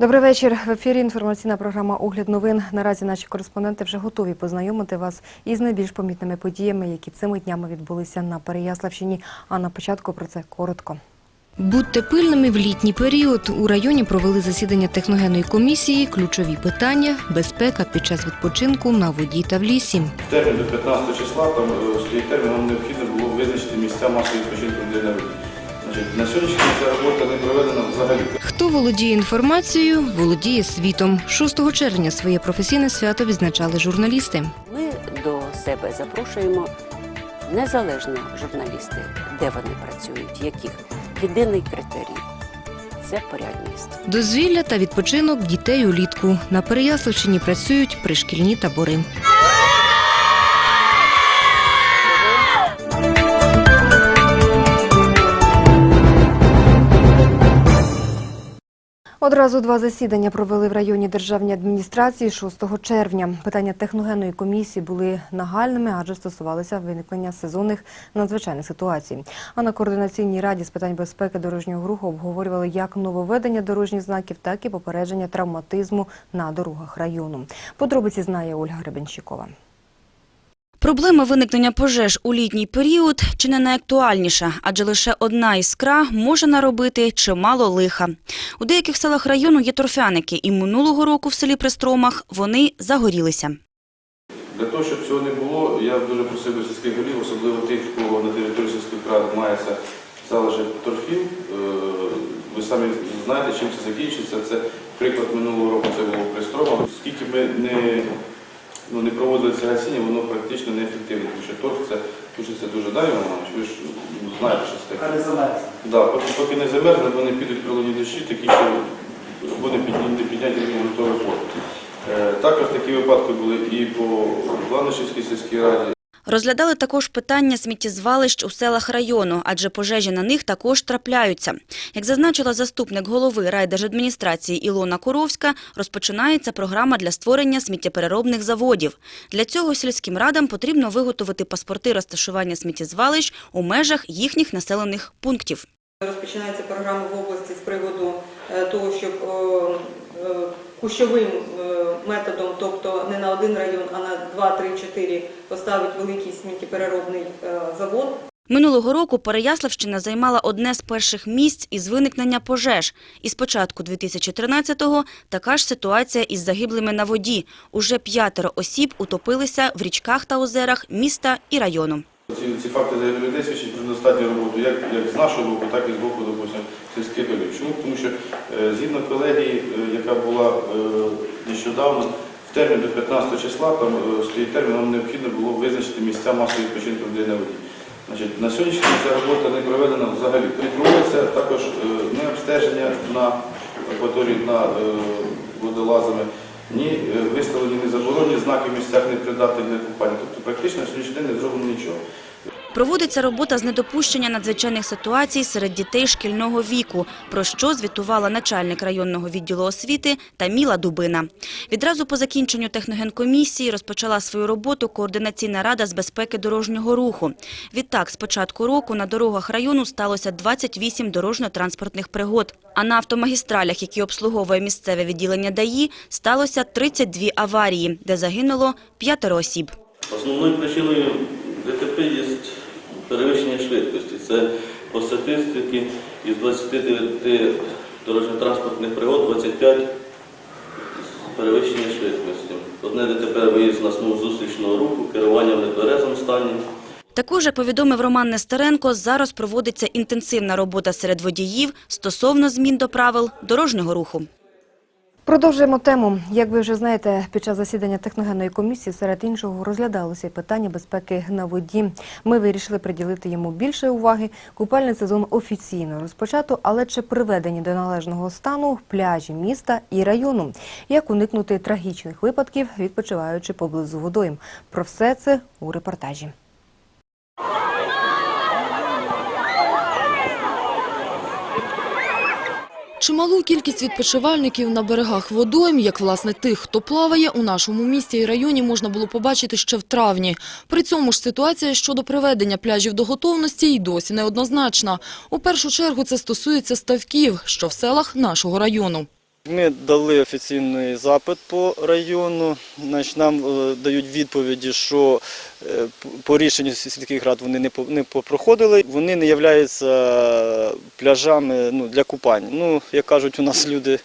Добрий вечір. В ефірі інформаційна програма Огляд новин. Наразі наші кореспонденти вже готові познайомити вас із найбільш помітними подіями, які цими днями відбулися на Переяславщині. А на початку про це коротко. Будьте пильними в літній період. У районі провели засідання техногенної комісії. Ключові питання – безпека під час відпочинку на воді та в лісі. Термін до 15 числа, там е, стоїть термін, нам необхідно було визначити місця масового відпочинку людей на воді. Значить, на сьогоднішній день ця робота не проведена взагалі. Хто володіє інформацією, володіє світом. 6 червня своє професійне свято відзначали журналісти. Ми до себе запрошуємо незалежно журналісти, де вони працюють, яких єдиний критерій це порядність. Дозвілля та відпочинок дітей улітку. На Переяславщині працюють пришкільні табори. Одразу два засідання провели в районі державній адміністрації 6 червня. Питання техногенної комісії були нагальними, адже стосувалися виникнення сезонних надзвичайних ситуацій. А на координаційній раді з питань безпеки дорожнього руху обговорювали як нововведення дорожніх знаків, так і попередження травматизму на дорогах району. Подробиці знає Ольга Гребенщикова. Проблема виникнення пожеж у літній період чи не найактуальніша, адже лише одна іскра може наробити чимало лиха. У деяких селах району є торфяники, і минулого року в селі Пристромах вони загорілися. Для того, щоб цього не було, я дуже просив би сільських голів, особливо тих, кого на території сільських рад мається залежи торфів. Е, Ви самі знаєте, чим це закінчиться. Це приклад минулого року це було пристрома. Скільки ми не, ну, не проводили гасіння, воно практично неефективне, тому що торг це тушиться дуже дайно, ви ж ну, знаєте, що це таке. А замерзне. Да, поки, поки не замерзне, вони підуть пролоні дощі, такі, що буде підняти, підняти рівень готовий. Е, Також такі випадки були і по Ланишівській сільській раді. Розглядали також питання сміттєзвалищ у селах району, адже пожежі на них також трапляються. Як зазначила заступник голови райдержадміністрації Ілона Куровська, розпочинається програма для створення сміттєпереробних заводів. Для цього сільським радам потрібно виготовити паспорти розташування сміттєзвалищ у межах їхніх населених пунктів. Розпочинається програма в області з приводу е, того, щоб е, кущовим е, методом, тобто не на один район, а на 2, 3, 4 поставити великий сміттєпереробний е, завод. Минулого року Переяславщина займала одне з перших місць із виникнення пожеж. І з початку 2013-го така ж ситуація із загиблими на воді. Уже п'ятеро осіб утопилися в річках та озерах міста і району. Ці, ці факти загибелі людей свідчать про достатню роботу, як, як з нашого боку, так і з боку, допустим, сільських голів. Чому? Тому що е, згідно колегії, е, яка була е, нещодавно, в термін до 15 числа, там е, стоїть термін, нам необхідно було визначити місця масового відпочинку людей на воді. Значить, на сьогоднішній день ця робота не проведена взагалі. Проводиться також е, не обстеження на акваторії на е, водолазами, ні е, виставлені не заборонені знаки в місцях непридатних для купання. Тобто практично сьогоднішній день не зроблено нічого. Проводиться робота з недопущення надзвичайних ситуацій серед дітей шкільного віку, про що звітувала начальник районного відділу освіти Таміла Дубина. Відразу по закінченню техногенкомісії розпочала свою роботу координаційна рада з безпеки дорожнього руху. Відтак, з початку року на дорогах району сталося 28 дорожньо-транспортних пригод. А на автомагістралях, які обслуговує місцеве відділення ДАІ, сталося 32 аварії, де загинуло п'ятеро осіб. Основною причиною ДТП є перевищення швидкості. Це по статистиці із 29 дорожньо-транспортних пригод 25 перевищення швидкості. Одне ДТП виїзд на смугу зустрічного руху, керування в нетверезому стані. Також, повідомив Роман Нестеренко, зараз проводиться інтенсивна робота серед водіїв стосовно змін до правил дорожнього руху. Продовжуємо тему. Як ви вже знаєте, під час засідання техногенної комісії серед іншого розглядалося питання безпеки на воді. Ми вирішили приділити йому більше уваги. Купальний сезон офіційно розпочато, але чи приведені до належного стану пляжі міста і району? Як уникнути трагічних випадків, відпочиваючи поблизу водойм? Про все це у репортажі. Чималу кількість відпочивальників на берегах водойм, як власне тих, хто плаває, у нашому місті і районі можна було побачити ще в травні. При цьому ж ситуація щодо приведення пляжів до готовності й досі неоднозначна. У першу чергу це стосується ставків, що в селах нашого району. Ми дали офіційний запит по району. Нам е, дають відповіді, що е, по рішенню сільських рад вони не попроходили. Вони не являються пляжами ну, для купання. Ну, як кажуть, у нас люди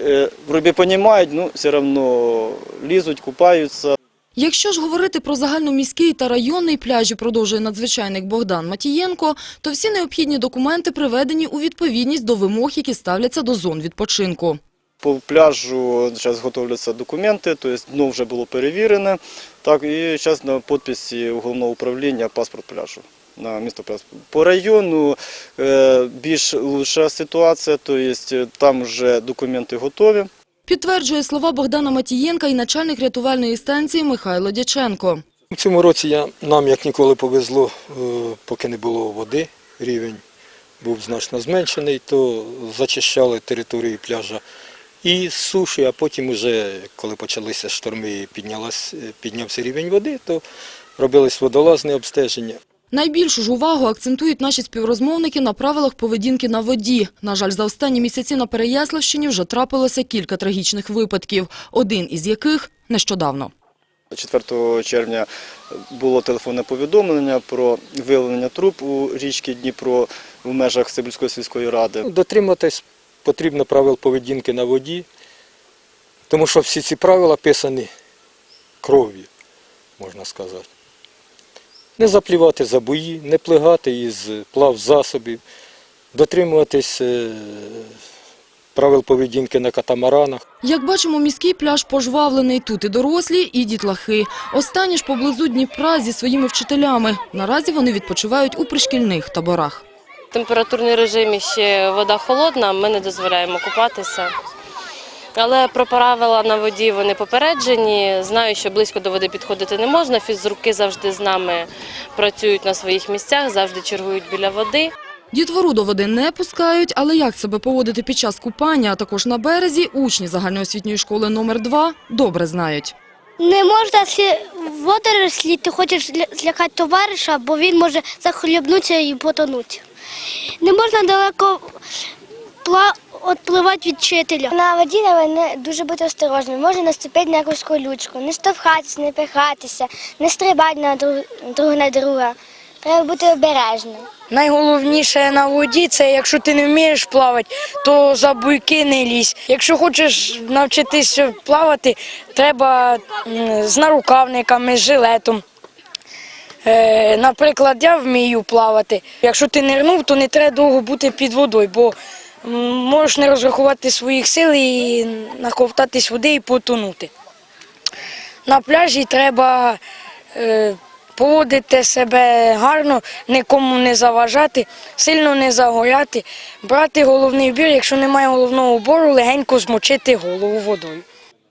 е, вроді розуміють, ну все одно лізуть, купаються. Якщо ж говорити про загальноміський та районний пляжі, продовжує надзвичайник Богдан Матієнко, то всі необхідні документи приведені у відповідність до вимог, які ставляться до зон відпочинку. По пляжу зараз готовляться документи, тобто дно вже було перевірене. Так, і зараз на підписі головного управління паспорт пляжу. На місто пляж. По району е, більш лучша ситуація, тобто там вже документи готові. Підтверджує слова Богдана Матієнка і начальник рятувальної станції Михайло Дяченко. У цьому році нам як ніколи повезло, е, поки не було води, рівень був значно зменшений, то зачищали територію пляжа і суші, а потім уже, коли почалися шторми і е, піднявся рівень води, то робились водолазне обстеження. Найбільшу ж увагу акцентують наші співрозмовники на правилах поведінки на воді. На жаль, за останні місяці на Переяславщині вже трапилося кілька трагічних випадків, один із яких – нещодавно. 4 червня було телефонне повідомлення про виявлення труп у річці Дніпро в межах Сибірської сільської ради. Дотриматись потрібно правил поведінки на воді, тому що всі ці правила писані кров'ю, можна сказати. Не заплівати за бої, не плигати із плав засобів, дотримуватись е, правил поведінки на катамаранах. Як бачимо, міський пляж пожвавлений. Тут і дорослі, і дітлахи. Останні ж поблизу Дніпра зі своїми вчителями. Наразі вони відпочивають у пришкільних таборах. В температурній режимі ще вода холодна, ми не дозволяємо купатися. Але про правила на воді вони попереджені. Знаю, що близько до води підходити не можна. Фізруки завжди з нами працюють на своїх місцях, завжди чергують біля води. Дітвору до води не пускають, але як себе поводити під час купання, а також на березі, учні загальноосвітньої школи номер 2 добре знають. Не можна всі водорослі, ти хочеш злякати товариша, бо він може захлібнутися і потонути. Не можна далеко пла... відпливати від вчителя. На воді треба дуже бути осторожним. Можна наступити на якусь колючку, не штовхатися, не пихатися, не стрибати на друг, друг на друга. Треба бути обережним. Найголовніше на воді це якщо ти не вмієш плавати, то за буйки не лізь. Якщо хочеш навчитися плавати, треба з нарукавниками, з жилетом. Е, наприклад, я вмію плавати. Якщо ти нирнув, то не треба довго бути під водою, бо можеш не розрахувати своїх сил і наковтатись води і потонути. На пляжі треба е, поводити себе гарно, нікому не заважати, сильно не загоряти, брати головний убір, якщо немає головного убору, легенько змочити голову водою.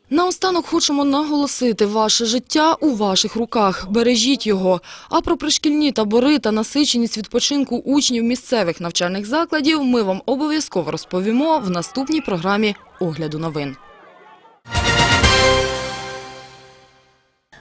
Наостанок хочемо наголосити, ваше життя у ваших руках. Бережіть його. А про пришкільні табори та насиченість відпочинку учнів місцевих навчальних закладів ми вам обов'язково розповімо в наступній програмі «Огляду новин».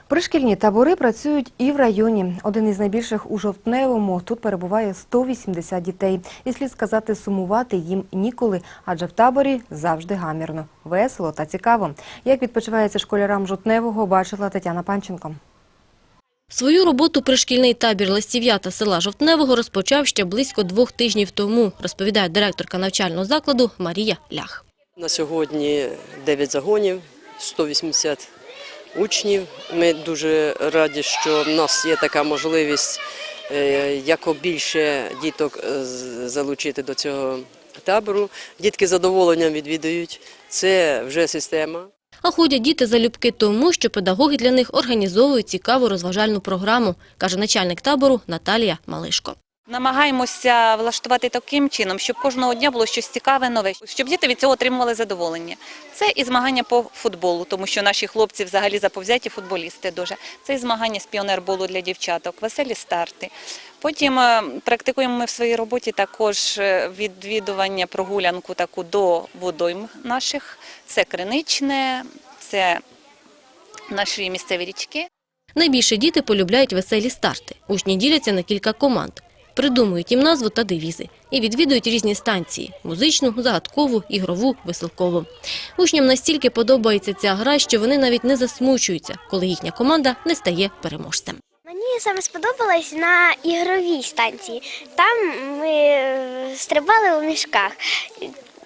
Пришкільні табори працюють і в районі. Один із найбільших у Жовтневому. Тут перебуває 180 дітей. І слід сказати, сумувати їм ніколи, адже в таборі завжди гамірно, весело та цікаво. Як відпочивається школярам Жовтневого, бачила Тетяна Панченко. Свою роботу пришкільний табір Ластів'ята села Жовтневого розпочав ще близько двох тижнів тому, розповідає директорка навчального закладу Марія Лях. На сьогодні 9 загонів, 180 учнів. Ми дуже раді, що в нас є така можливість е, якобільше діток е, залучити до цього табору. Дітки задоволенням відвідують. Це вже система. А ходять діти залюбки тому, що педагоги для них організовують цікаву розважальну програму, каже начальник табору Наталія Малишко. Намагаємося влаштувати таким чином, щоб кожного дня було щось цікаве, нове, щоб діти від цього отримували задоволення. Це і змагання по футболу, тому що наші хлопці взагалі заповзяті футболісти дуже. Це і змагання з піонерболу для дівчаток, веселі старти. Потім е, практикуємо ми в своїй роботі також е, відвідування, прогулянку таку до водойм наших. Це криничне, це наші місцеві річки. Найбільше діти полюбляють веселі старти. Учні діляться на кілька команд. Придумують їм назву та девізи і відвідують різні станції – музичну, загадкову, ігрову, веселкову. Учням настільки подобається ця гра, що вони навіть не засмучуються, коли їхня команда не стає переможцем. Мені саме сподобалось на ігровій станції. Там ми е, стрибали у мішках.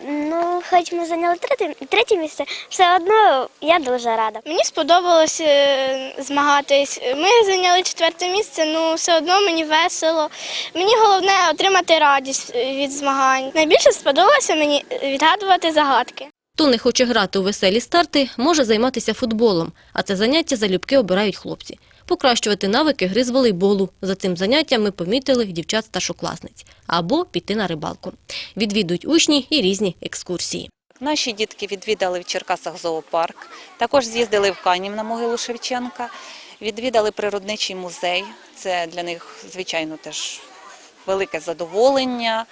Ну, хоч ми зайняли третє, третє місце, все одно я дуже рада. Мені сподобалось е, змагатись. Ми зайняли четверте місце, ну все одно мені весело. Мені головне отримати радість е, від змагань. Найбільше сподобалося мені відгадувати загадки. Хто не хоче грати у веселі старти, може займатися футболом, а це заняття залюбки обирають хлопці. Покращувати навики гри з волейболу. За цим заняттям ми помітили дівчат старшокласниць. Або піти на рибалку. Відвідують учні і різні екскурсії. Наші дітки відвідали в Черкасах зоопарк, також з'їздили в Канів на могилу Шевченка, відвідали природничий музей. Це для них, звичайно, теж велике задоволення.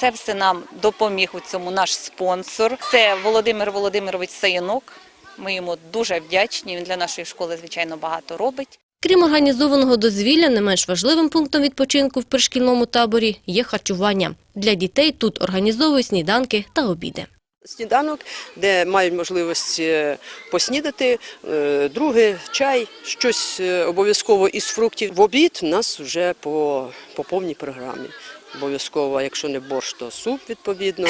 Це все нам допоміг у цьому наш спонсор. Це Володимир Володимирович Саянок. Ми йому дуже вдячні. Він для нашої школи, звичайно, багато робить. Крім організованого дозвілля, не менш важливим пунктом відпочинку в пришкільному таборі є харчування. Для дітей тут організовують сніданки та обіди. Сніданок, де мають можливість е, поснідати, е, друге чай, щось е, обов'язково із фруктів. В обід у нас вже по, по повній програмі. Обов'язково, якщо не борщ, то суп відповідно.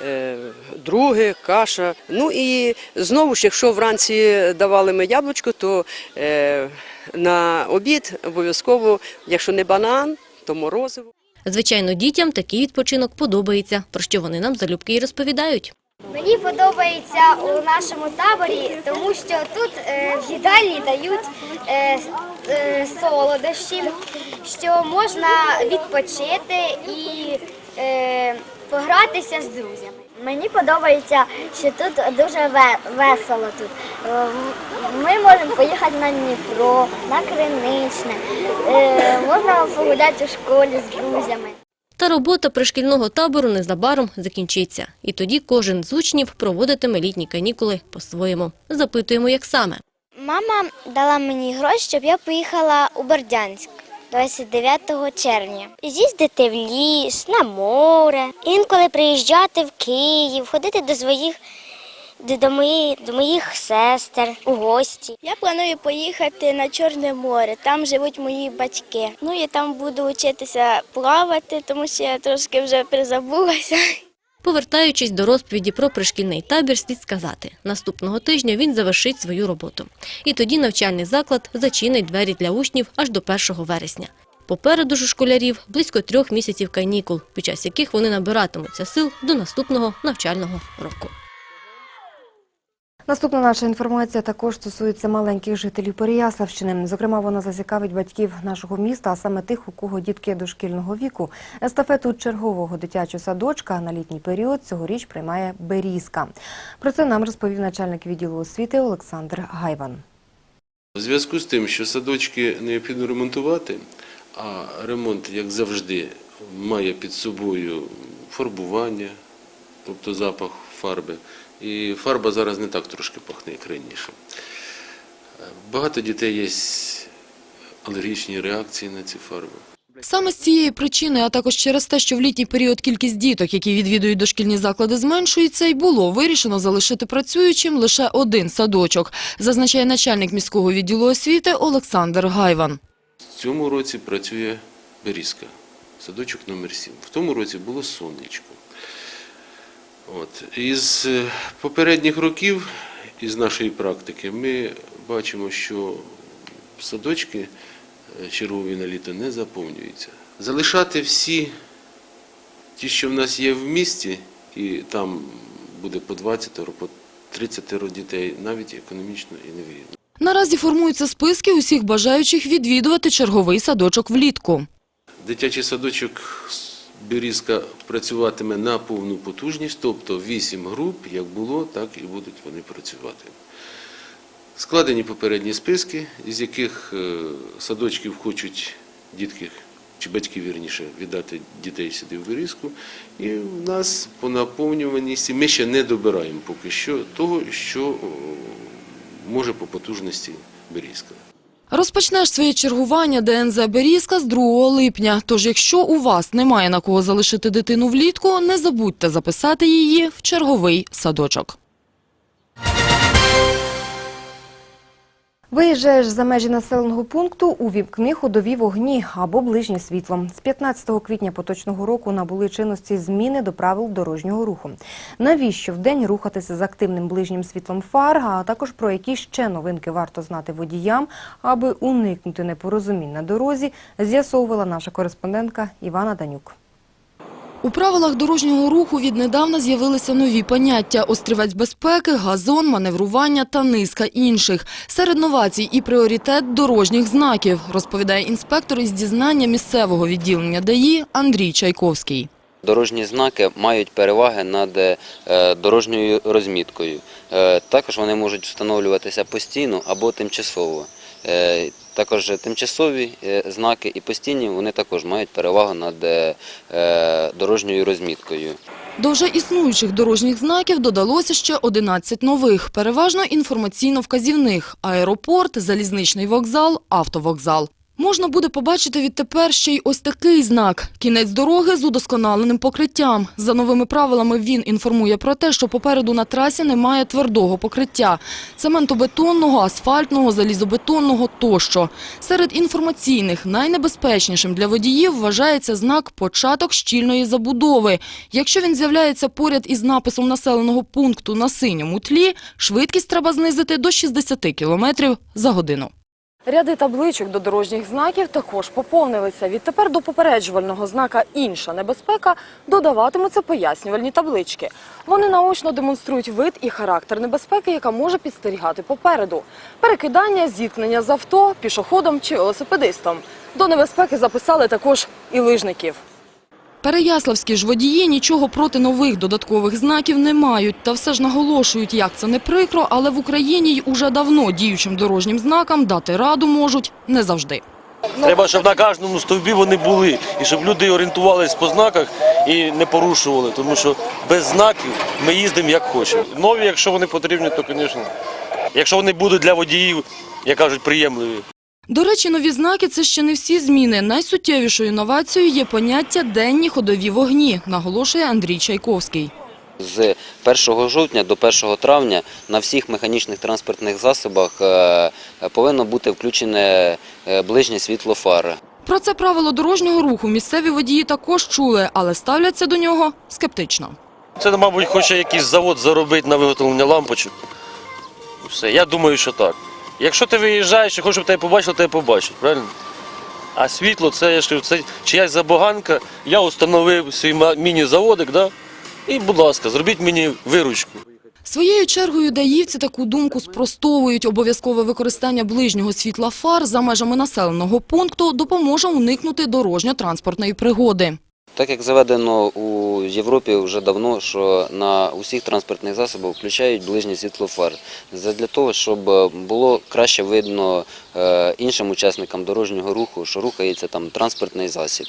Е, Друге, каша. Ну і знову ж, якщо вранці давали ми яблучко, то е, на обід обов'язково, якщо не банан, то морозиво. Звичайно, дітям такий відпочинок подобається, про що вони нам залюбки й розповідають. Мені подобається у нашому таборі, тому що тут е, в їдальні дають е, е, солодощі, що можна відпочити і е, погратися з друзями. Мені подобається, що тут дуже весело. Тут Е, ми можемо поїхати на Дніпро, на Криничне, можна погуляти у школі з друзями. Та робота пришкільного табору незабаром закінчиться. І тоді кожен з учнів проводитиме літні канікули по-своєму. Запитуємо, як саме. Мама дала мені гроші, щоб я поїхала у Бердянськ 29 червня. З'їздити в ліс, на море, інколи приїжджати в Київ, ходити до своїх до, до, до моїх сестер у гості. Я планую поїхати на Чорне море, там живуть мої батьки. Ну і там буду вчитися плавати, тому що я трошки вже призабулася. Повертаючись до розповіді про пришкільний табір, слід сказати, наступного тижня він завершить свою роботу. І тоді навчальний заклад зачинить двері для учнів аж до 1 вересня. Попереду ж у школярів близько трьох місяців канікул, під час яких вони набиратимуться сил до наступного навчального року. Наступна наша інформація також стосується маленьких жителів Переяславщини. Зокрема, вона зацікавить батьків нашого міста, а саме тих, у кого дітки дошкільного віку. Естафету чергового дитячого садочка на літній період цьогоріч приймає Берізка. Про це нам розповів начальник відділу освіти Олександр Гайван. У зв'язку з тим, що садочки необхідно ремонтувати, а ремонт, як завжди, має під собою фарбування, тобто запах фарби. І фарба зараз не так трошки пахне, як раніше. Багато дітей є алергічні реакції на ці фарби. Саме з цієї причини, а також через те, що в літній період кількість діток, які відвідують дошкільні заклади, зменшується, й було вирішено залишити працюючим лише один садочок, зазначає начальник міського відділу освіти Олександр Гайван. В цьому році працює Берізка, садочок номер 7. В тому році було сонечко. От. Із е, попередніх років, із нашої практики, ми бачимо, що садочки е, чергові на літо не заповнюються. Залишати всі ті, що в нас є в місті, і там буде по 20, по 30 дітей, навіть економічно і невигідно. Наразі формуються списки усіх бажаючих відвідувати черговий садочок влітку. Дитячий садочок Берізка працюватиме на повну потужність, тобто 8 груп, як було, так і будуть вони працювати. Складені попередні списки, із яких е, садочків хочуть дітки, чи батьки вірніше, віддати дітей сюди в Берізку. І в нас по наповнюваності ми ще не добираємо поки що того, що може по потужності Берізка. Розпочнеш своє чергування ДНЗ «Берізка» з 2 липня. Тож, якщо у вас немає на кого залишити дитину влітку, не забудьте записати її в черговий садочок. Виїжджаєш за межі населеного пункту, увімкни ходові вогні або ближнє світло. З 15 квітня поточного року набули чинності зміни до правил дорожнього руху. Навіщо вдень рухатися з активним ближнім світлом фар, а також про які ще новинки варто знати водіям, аби уникнути непорозумінь на дорозі, з'ясовувала наша кореспондентка Івана Данюк. У правилах дорожнього руху віднедавна з'явилися нові поняття – острівець безпеки, газон, маневрування та низка інших. Серед новацій і пріоритет дорожніх знаків, розповідає інспектор із дізнання місцевого відділення ДАІ Андрій Чайковський. Дорожні знаки мають переваги над е, дорожньою розміткою. Е, Також вони можуть встановлюватися постійно або тимчасово. Також тимчасові е, знаки і постійні вони також мають перевагу над е, е, дорожньою розміткою. До вже існуючих дорожніх знаків додалося ще 11 нових, переважно інформаційно-вказівних – аеропорт, залізничний вокзал, автовокзал. Можна буде побачити відтепер ще й ось такий знак – кінець дороги з удосконаленим покриттям. За новими правилами він інформує про те, що попереду на трасі немає твердого покриття – цементобетонного, асфальтного, залізобетонного тощо. Серед інформаційних найнебезпечнішим для водіїв вважається знак «Початок щільної забудови». Якщо він з'являється поряд із написом населеного пункту на синьому тлі, швидкість треба знизити до 60 км за годину. Ряди табличок до дорожніх знаків також поповнилися. Відтепер до попереджувального знака «Інша небезпека» додаватимуться пояснювальні таблички. Вони наочно демонструють вид і характер небезпеки, яка може підстерігати попереду. Перекидання, зіткнення з авто, пішоходом чи велосипедистом. До небезпеки записали також і лижників. Переяславські ж водії нічого проти нових додаткових знаків не мають. Та все ж наголошують, як це не прикро, але в Україні й уже давно діючим дорожнім знакам дати раду можуть не завжди. Треба, щоб на кожному стовбі вони були, і щоб люди орієнтувалися по знаках і не порушували, тому що без знаків ми їздимо як хочемо. Нові, якщо вони потрібні, то, звісно, якщо вони будуть для водіїв, як кажуть, приємливі. До речі, нові знаки – це ще не всі зміни. Найсуттєвішою інновацією є поняття «денні ходові вогні», наголошує Андрій Чайковський. З 1 жовтня до 1 травня на всіх механічних транспортних засобах е, повинно бути включене е, ближнє світло фар. Про це правило дорожнього руху місцеві водії також чули, але ставляться до нього скептично. Це, мабуть, хоче якийсь завод заробити на виготовлення лампочок. Все, я думаю, що так. Якщо ти виїжджаєш і хочеш, щоб тебе побачили, тебе побачать, правильно? А світло це, я ж кажу, це чиясь забаганка. Я установив свій міні-заводик, да? і, будь ласка, зробіть мені виручку. Своєю чергою даївці таку думку спростовують. Обов'язкове використання ближнього світла фар за межами населеного пункту допоможе уникнути дорожньо-транспортної пригоди. Так як заведено у Європі вже давно, що на усіх транспортних засобах включають ближнє світло фар. Для того, щоб е, було краще видно е, іншим учасникам дорожнього руху, що рухається там транспортний засіб.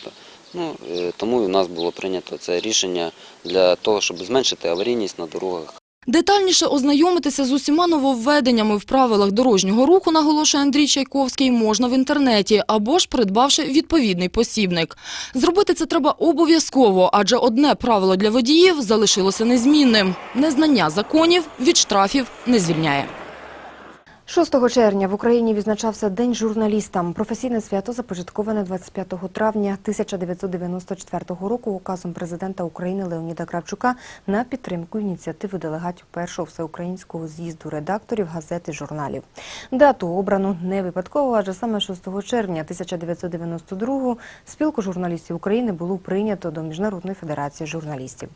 Ну, е, тому і у нас було прийнято це рішення для того, щоб зменшити аварійність на дорогах. Детальніше ознайомитися з усіма нововведеннями в правилах дорожнього руху, наголошує Андрій Чайковський, можна в інтернеті або ж придбавши відповідний посібник. Зробити це треба обов'язково, адже одне правило для водіїв залишилося незмінним. Незнання законів від штрафів не звільняє. 6 червня в Україні відзначався День журналіста. Професійне свято започатковане 25 травня 1994 року указом президента України Леоніда Кравчука на підтримку ініціативи делегатів першого всеукраїнського з'їзду редакторів газет і журналів. Дату обрану не випадково, адже саме 6 червня 1992 спілку журналістів України було прийнято до Міжнародної федерації журналістів.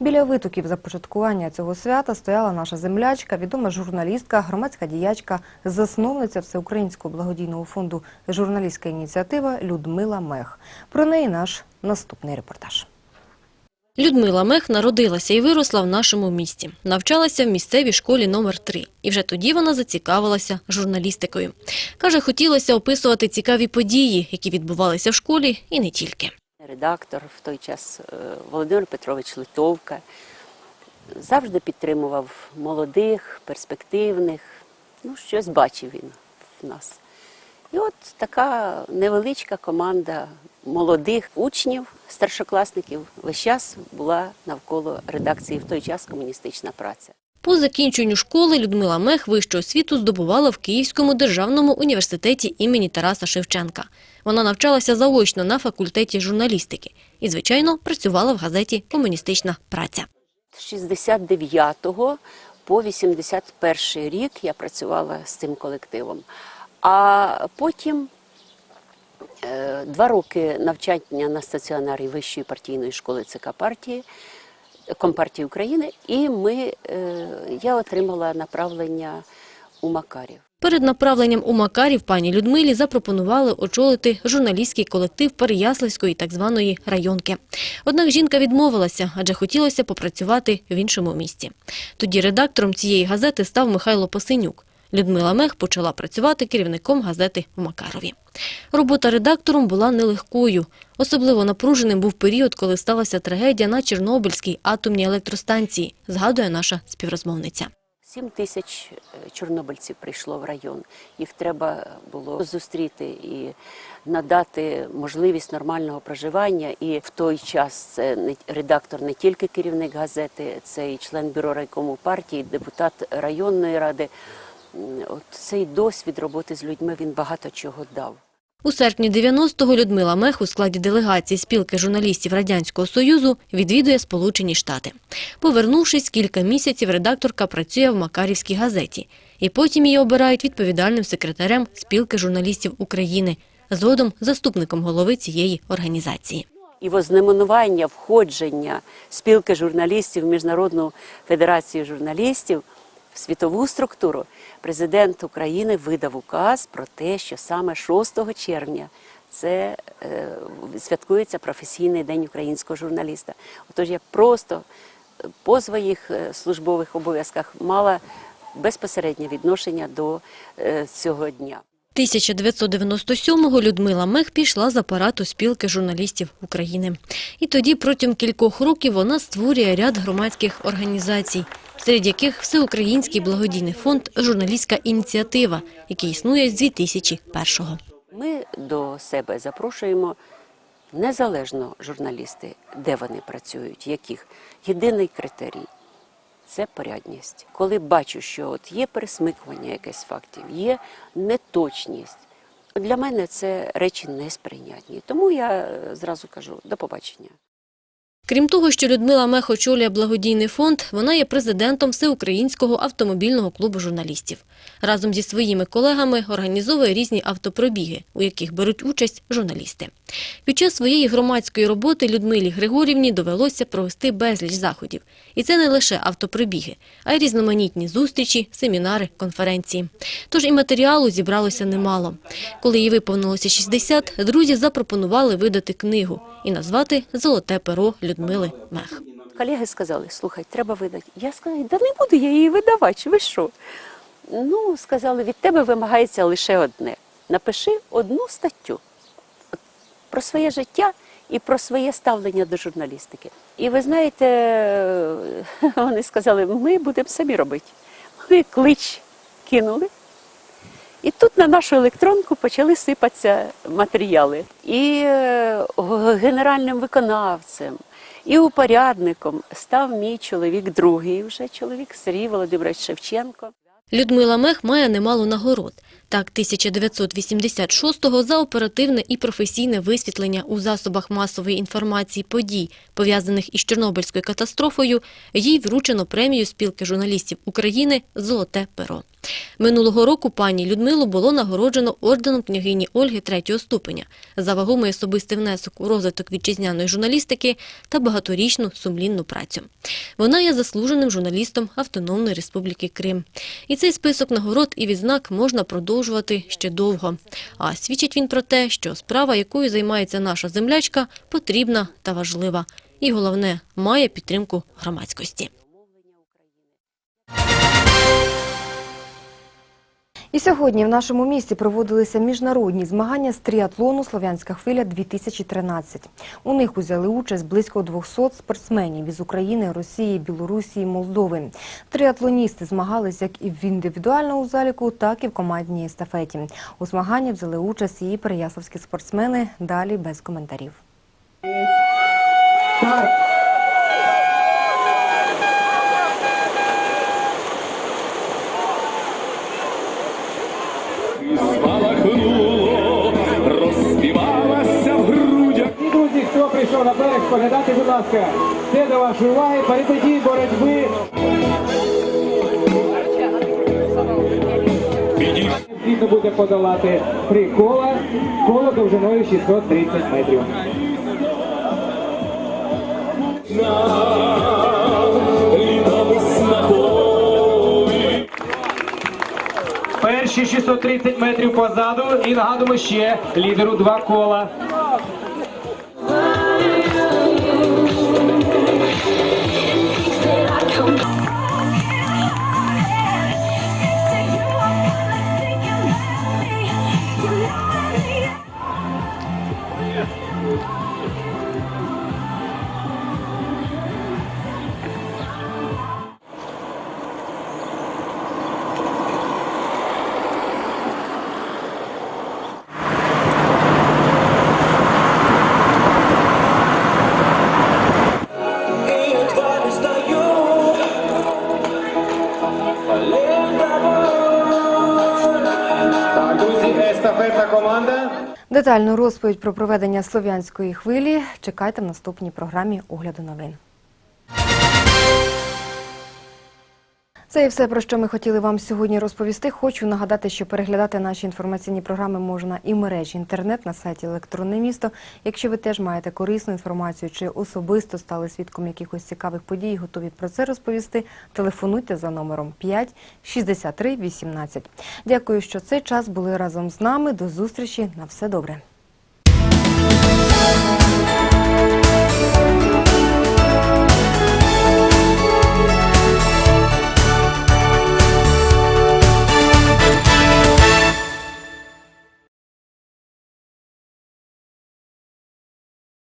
Біля витоків започаткування цього свята стояла наша землячка, відома журналістка, громадська діячка, засновниця Всеукраїнського благодійного фонду «Журналістська ініціатива» Людмила Мех. Про неї наш наступний репортаж. Людмила Мех народилася і виросла в нашому місті. Навчалася в місцевій школі номер 3 І вже тоді вона зацікавилася журналістикою. Каже, хотілося описувати цікаві події, які відбувалися в школі, і не тільки. Редактор в той час е, Володимир Петрович Литовка завжди підтримував молодих, перспективних. Ну, щось бачив він в нас. І от така невеличка команда молодих учнів, старшокласників весь час була навколо редакції в той час комуністична праця. По закінченню школи Людмила Мех вищу освіту здобувала в Київському державному університеті імені Тараса Шевченка. Вона навчалася заочно на факультеті журналістики і, звичайно, працювала в газеті Комуністична праця. З 69 по 81 рік я працювала з цим колективом. А потім е, два роки навчання на стаціонарі Вищої партійної школи ЦК партії, Компартії України, і ми, е, я отримала направлення у Макарів. Перед направленням у Макарів пані Людмилі запропонували очолити журналістський колектив Переяславської так званої районки. Однак жінка відмовилася, адже хотілося попрацювати в іншому місті. Тоді редактором цієї газети став Михайло Посинюк. Людмила Мех почала працювати керівником газети в Макарові. Робота редактором була нелегкою. Особливо напруженим був період, коли сталася трагедія на Чорнобильській атомній електростанції, згадує наша співрозмовниця. Сім тисяч е, чорнобильців прийшло в район. Їх треба було зустріти і надати можливість нормального проживання. І в той час це редактор, не тільки керівник газети, це і член бюро райкому партії, депутат районної ради. От цей досвід роботи з людьми він багато чого дав. У серпні 90-го Людмила Мех у складі делегації спілки журналістів Радянського Союзу відвідує Сполучені Штати. Повернувшись, кілька місяців редакторка працює в Макарівській газеті. І потім її обирають відповідальним секретарем спілки журналістів України, згодом заступником голови цієї організації. І вознаменування входження спілки журналістів в Міжнародну федерацію журналістів в світову структуру президент України видав указ про те, що саме 6 червня це е, святкується професійний день українського журналіста. Отож я просто е, по своїх е, службових обов'язках мала безпосереднє відношення до е, цього дня. 1997-го Людмила Мех пішла з апарату спілки журналістів України. І тоді протягом кількох років вона створює ряд громадських організацій, серед яких Всеукраїнський благодійний фонд «Журналістська ініціатива», який існує з 2001-го. Ми до себе запрошуємо незалежно журналісти, де вони працюють, яких. Єдиний критерій це порядність. Коли бачу, що от є пересмикування якихось фактів, є неточність. Для мене це речі несприйнятні. Тому я е, зразу кажу до побачення. Крім того, що Людмила Мех благодійний фонд, вона є президентом Всеукраїнського автомобільного клубу журналістів. Разом зі своїми колегами організовує різні автопробіги, у яких беруть участь журналісти. Під час своєї громадської роботи Людмилі Григорівні довелося провести безліч заходів. І це не лише автопробіги, а й різноманітні зустрічі, семінари, конференції. Тож і матеріалу зібралося немало. Коли їй виповнилося 60, друзі запропонували видати книгу і назвати «Золоте перо Людмили Мех». Колеги сказали, слухай, треба видати. Я сказала, да не буду я її видавати, ви що? Ну, сказали, від тебе вимагається лише одне. Напиши одну статтю про своє життя і про своє ставлення до журналістики. І ви знаєте, вони сказали, ми будемо самі робити. Ми клич кинули. І тут на нашу електронку почали сипатися матеріали. І е, генеральним виконавцем, і упорядником став мій чоловік, другий вже чоловік Сергій Володимирович Шевченко. Людмила Мех має немало нагород. Так, 1986-го за оперативне і професійне висвітлення у засобах масової інформації подій, пов'язаних із Чорнобильською катастрофою, їй вручено премію спілки журналістів України «Золоте перо». Минулого року пані Людмилу було нагороджено орденом княгині Ольги третього ступеня за вагомий особистий внесок у розвиток вітчизняної журналістики та багаторічну сумлінну працю. Вона є заслуженим журналістом Автономної Республіки Крим. І цей список нагород і відзнак можна продовжувати ще довго. А свідчить він про те, що справа, якою займається наша землячка, потрібна та важлива. І головне, має підтримку громадськості. І сьогодні в нашому місті проводилися міжнародні змагання з тріатлону «Слов'янська хвиля-2013». У них узяли участь близько 200 спортсменів із України, Росії, Білорусі Молдови. Тріатлоністи змагались як і в індивідуальному заліку, так і в командній естафеті. У змаганні взяли участь і переяславські спортсмени. Далі без коментарів. На берег, споглядати, будь ласка, все до вашої уваги, перипетії боротьби. Необхідно буде подолати три кола, коло довжиною 630 метрів. Перші 630 метрів позаду і нагадуємо ще лідеру два кола. Естафетна команда. Детальну розповідь про проведення слов'янської хвилі чекайте в наступній програмі огляду новин. Це і все, про що ми хотіли вам сьогодні розповісти. Хочу нагадати, що переглядати наші інформаційні програми можна і в мережі інтернет на сайті Електронне місто. Якщо ви теж маєте корисну інформацію чи особисто стали свідком якихось цікавих подій, і готові про це розповісти, телефонуйте за номером 5 63 18. Дякую, що цей час були разом з нами. До зустрічі. На все добре.